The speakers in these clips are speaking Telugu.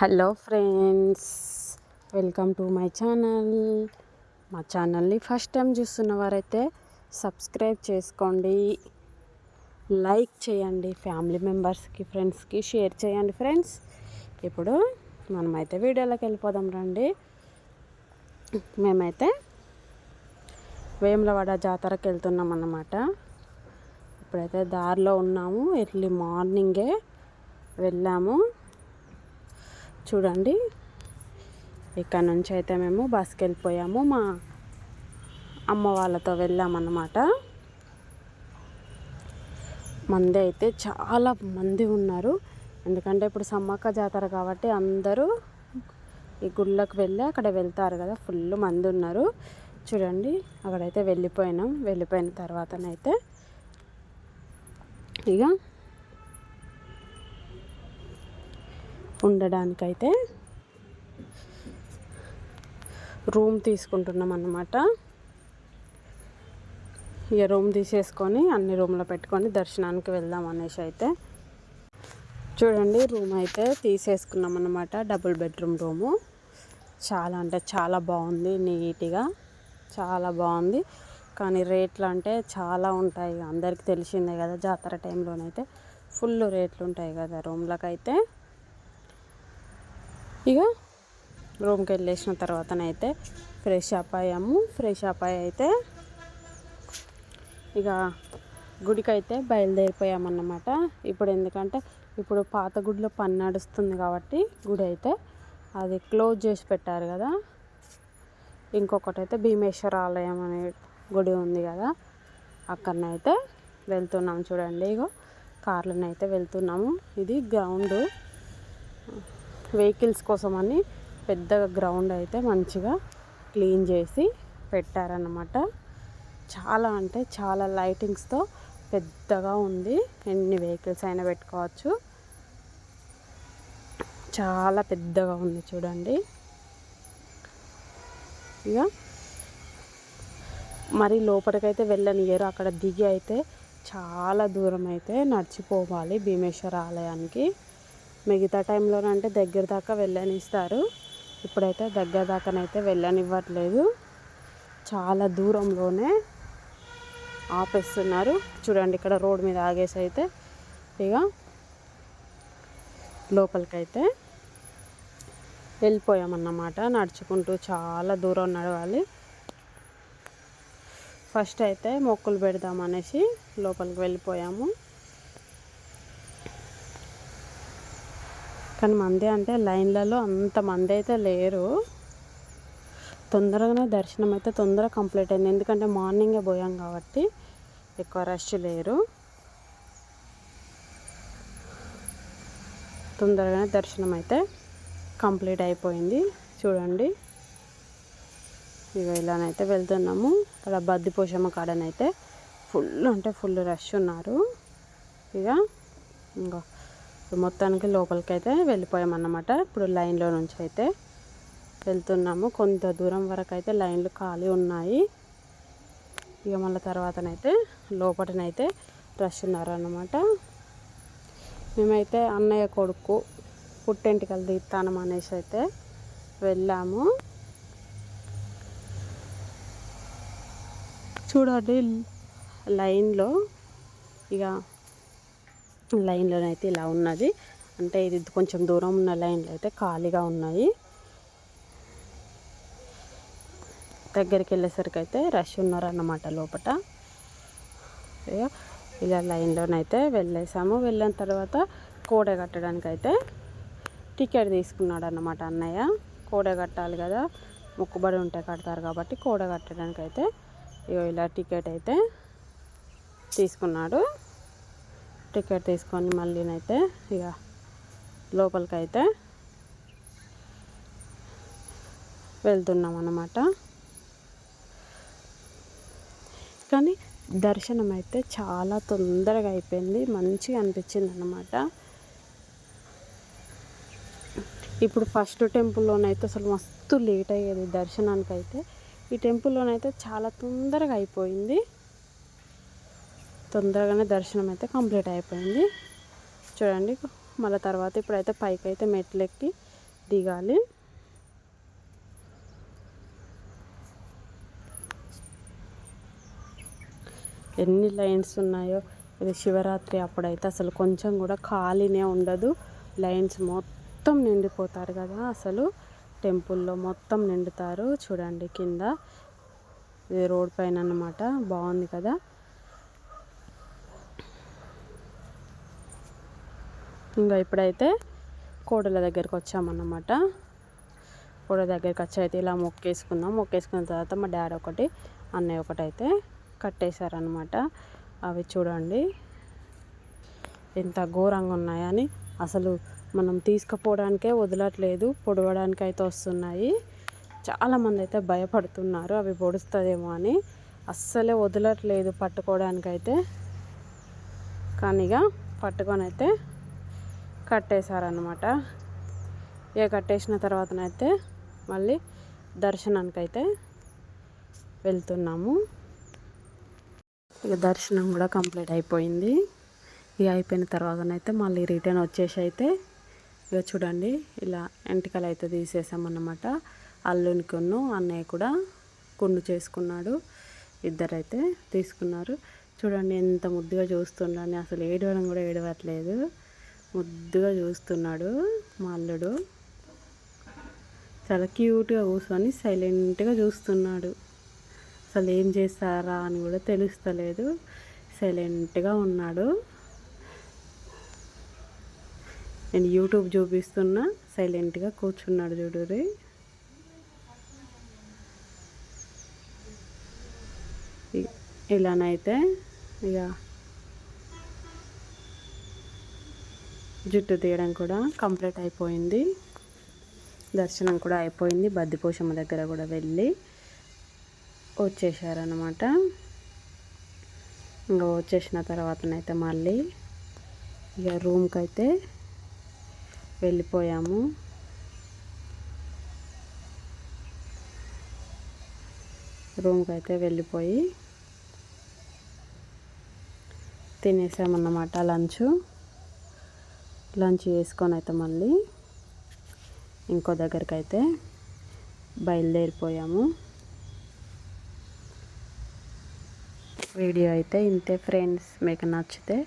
Hello friends welcome to my channel. మా ఛానల్ని ఫస్ట్ టైం చూస్తున్న వారైతే సబ్స్క్రైబ్ చేసుకోండి. లైక్ చేయండి ఫ్యామిలీ మెంబర్స్కి ఫ్రెండ్స్కి షేర్ చేయండి ఫ్రెండ్స్. ఇప్పుడు మనమైతే వీడియోలోకి వెళ్ళిపోదాం రండి. మేమైతే వేములవాడ జాతరకి వెళ్తున్నాం అన్నమాట. ఇప్పుడైతే దారిలో ఉన్నాము. ఎర్లీ మార్నింగే వెళ్ళాము. చూడండి. ఇక్కడ నుంచి అయితే మేము బస్కి వెళ్ళిపోయాము. మా అమ్మ వాళ్ళతో వెళ్ళామన్నమాట మంది అయితే చాలా మంది ఉన్నారు. ఎందుకంటే ఇప్పుడు సమ్మక్క జాతర కాబట్టి అందరూ ఈ గుళ్ళకు వెళ్ళి అక్కడ వెళ్తారు కదా ఫుల్ మంది ఉన్నారు. చూడండి అక్కడైతే వెళ్ళిపోయినాం. వెళ్ళిపోయిన తర్వాతనైతే ఇక ఉండడానికైతే రూమ్ తీసుకుంటున్నాం అన్నమాట ఇక రూమ్ తీసేసుకొని అన్ని రూమ్లో పెట్టుకొని దర్శనానికి వెళ్దాం అనేసి అయితే. చూడండి రూమ్ అయితే తీసేసుకున్నాం అన్నమాట డబుల్ బెడ్రూమ్ రూము. చాలా అంటే చాలా బాగుంది నీట్గా. చాలా బాగుంది. కానీ రేట్లు అంటే చాలా ఉంటాయి. అందరికీ తెలిసిందే కదా జాతర టైంలోనైతే. ఫుల్ రేట్లు ఉంటాయి కదా రూమ్లకైతే. ఇక రూమ్కి వెళ్ళేసిన తర్వాతనైతే ఫ్రెష్ అప్ అయ్యాము ఫ్రెష్ అప్ అయ్యి అయితే ఇక గుడికి అయితే బయలుదేరిపోయామన్నమాట. ఇప్పుడు ఎందుకంటే ఇప్పుడు పాత గుడిలో పని నడుస్తుంది కాబట్టి గుడి అయితే అది క్లోజ్ చేసి పెట్టారు కదా. ఇంకొకటి అయితే భీమేశ్వర ఆలయం అనే గుడి ఉంది కదా. అక్కడనైతే వెళ్తున్నాం చూడండి ఇగో. కార్లనైతే వెళ్తున్నాము. ఇది గ్రౌండ్. వెహికల్స్ కోసం అని పెద్దగా గ్రౌండ్ అయితే మంచిగా క్లీన్ చేసి పెట్టారనమాట చాలా అంటే చాలా లైటింగ్స్తో పెద్దగా ఉంది. ఎన్ని వెహికల్స్ అయినా పెట్టుకోవచ్చు. చాలా పెద్దగా ఉంది చూడండి. ఇక మరి లోపలికైతే వెళ్ళనియరు. అక్కడ దిగి అయితే చాలా దూరం అయితే నడిచిపోవాలి భీమేశ్వర ఆలయానికి. మిగతా టైంలోనంటే దగ్గర దాకా వెళ్ళనిస్తారు. ఇప్పుడైతే దగ్గర దాకానైతే వెళ్ళనివ్వట్లేదు. చాలా దూరంలోనే ఆపేస్తున్నారు. చూడండి ఇక్కడ రోడ్ మీద ఆగేసి అయితే ఇక లోపలికైతే వెళ్ళిపోయామన్నమాట. నడుచుకుంటూ చాలా దూరం నడవాలి. ఫస్ట్ అయితే మొక్కులు పెడదామనేసి లోపలికి వెళ్ళిపోయాము. కానీ మంది అంటే లైన్లలో అంత మంది అయితే లేరు. తొందరగానే దర్శనం అయితే తొందరగా కంప్లీట్ అయింది. ఎందుకంటే మార్నింగే పోయాం కాబట్టి ఎక్కువ రష్ లేరు. తొందరగానే దర్శనం అయితే కంప్లీట్ అయిపోయింది. చూడండి. ఇక ఇలానైతే వెళ్తున్నాము. ఇక్కడ బద్దిపోషమ్మ కాడనైతే ఫుల్ అంటే ఫుల్ రష్ ఉన్నారు. ఇక ఇంకా మొత్తానికి లోపలికి అయితే వెళ్ళిపోయామన్నమాట. ఇప్పుడు లైన్లో నుంచి అయితే వెళ్తున్నాము. కొంత దూరం వరకు అయితే లైన్లు ఖాళీ ఉన్నాయి. ఇక మళ్ళీ తర్వాతనైతే లోపలనైతే రష్ ఉన్నారన్నమాట. మేమైతే అన్నయ్య కొడుకు పుట్టెంటికలు తీస్తానం అనేసి అయితే వెళ్ళాము. చూడండి లైన్లో ఇక లైన్లోనైతే ఇలా ఉన్నది. అంటే ఇది కొంచెం దూరం ఉన్న లైన్లో అయితే ఖాళీగా ఉన్నాయి. దగ్గరికి వెళ్ళేసరికి అయితే రష్ ఉన్నారన్నమాట లోపల ఇలా లైన్లోనైతే వెళ్ళేసాము. వెళ్ళిన తర్వాత కోడ కట్టడానికి అయితే టికెట్ తీసుకున్నాడు అన్నమాట అన్నయ్య. కోడ కట్టాలి కదా మొక్కుబడి ఉంటే కడతారు కాబట్టి కోడ కట్టడానికి అయితే ఇలా టికెట్ అయితే తీసుకున్నాడు. టికెట్ తీసుకొని మళ్ళీనైతే ఇక లోపలికైతే వెళ్తున్నాం అన్నమాట కానీ దర్శనం అయితే చాలా తొందరగా అయిపోయింది మంచిగా అనిపించింది అన్నమాట ఇప్పుడు ఫస్ట్ టెంపుల్లోనైతే అసలు మస్తు లేట్ అయ్యేది దర్శనానికి అయితే ఈ టెంపుల్లోనైతే చాలా తొందరగా అయిపోయింది. తొందరగానే దర్శనం అయితే కంప్లీట్ అయిపోయింది. చూడండి మళ్ళీ తర్వాత ఇప్పుడైతే పైకి అయితే మెట్లెక్కి దిగాలి. ఎన్ని లైన్స్ ఉన్నాయో ఇది శివరాత్రి అప్పుడైతే అసలు కొంచెం కూడా ఖాళీనే ఉండదు. లైన్స్ మొత్తం నిండిపోతారు కదా అసలు. టెంపుల్లో మొత్తం నిండుతారు చూడండి కింద. ఇది రోడ్ పైన అన్నమాట బాగుంది కదా. ఇంకా ఇప్పుడైతే కోడల దగ్గరికి వచ్చామన్నమాట. కోడల దగ్గరికి వచ్చి అయితే ఇలా మొక్కేసుకున్నాం. మొక్కేసుకున్న తర్వాత మా డాడీ ఒకటి అన్నయ్య ఒకటి అయితే కట్టేశారనమాట అవి చూడండి ఎంత ఘోరంగా ఉన్నాయని అసలు మనం తీసుకుపోవడానికే వదలట్లేదు పొడవడానికి అయితే వస్తున్నాయి. చాలామంది అయితే భయపడుతున్నారు అవి పొడుస్తుందేమో అని. అస్సలే వదలట్లేదు పట్టుకోవడానికైతే. కానీ ఇక పట్టుకొని అయితే కట్టేశారనమాట ఇక కట్టేసిన తర్వాతనైతే మళ్ళీ దర్శనానికి అయితే వెళ్తున్నాము. ఇక దర్శనం కూడా కంప్లీట్ అయిపోయింది. ఇక అయిపోయిన తర్వాతనైతే మళ్ళీ రిటర్న్ వచ్చేసి అయితే ఇక చూడండి ఇలా ఎంటికలు అయితే తీసేసామన్నమాట. కొన్ను అన్నయ్య కూడా కుండు చేసుకున్నాడు. ఇద్దరైతే తీసుకున్నారు. చూడండి ఎంత ముద్దుగా చూస్తుండని అసలు ఏడవడం కూడా ఏడవట్లేదు. ముద్దుగా చూస్తున్నాడు మా అల్లుడు. చాలా క్యూట్గా కూర్చొని సైలెంట్గా చూస్తున్నాడు. అసలు ఏం చేస్తారా అని కూడా తెలుస్తలేదు. సైలెంట్గా ఉన్నాడు. నేను యూట్యూబ్ చూపిస్తున్నా సైలెంట్గా కూర్చున్నాడు చూడురి ఇలానైతే ఇక జుట్టు తీయడం కూడా కంప్లీట్ అయిపోయింది. దర్శనం కూడా అయిపోయింది. బద్దిపోషమ్మ దగ్గర కూడా వెళ్ళి వచ్చేసారనమాట ఇంకా వచ్చేసిన తర్వాతనైతే మళ్ళీ ఇక రూమ్కి అయితే వెళ్ళిపోయాము. రూమ్కి అయితే వెళ్ళిపోయి తినేసామన్నమాట లంచ్. లంచ్ చేసుకొని అయితే మళ్ళీ ఇంకో దగ్గరికి అయితే బయలుదేరిపోయాము. వీడియో అయితే ఇంతే ఫ్రెండ్స్. మీకు నచ్చితే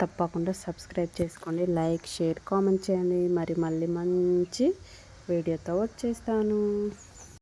తప్పకుండా సబ్స్క్రైబ్ చేసుకోండి. లైక్ షేర్ కామెంట్ చేయండి. మరి మళ్ళీ మంచి వీడియోతో వచ్చేస్తాను.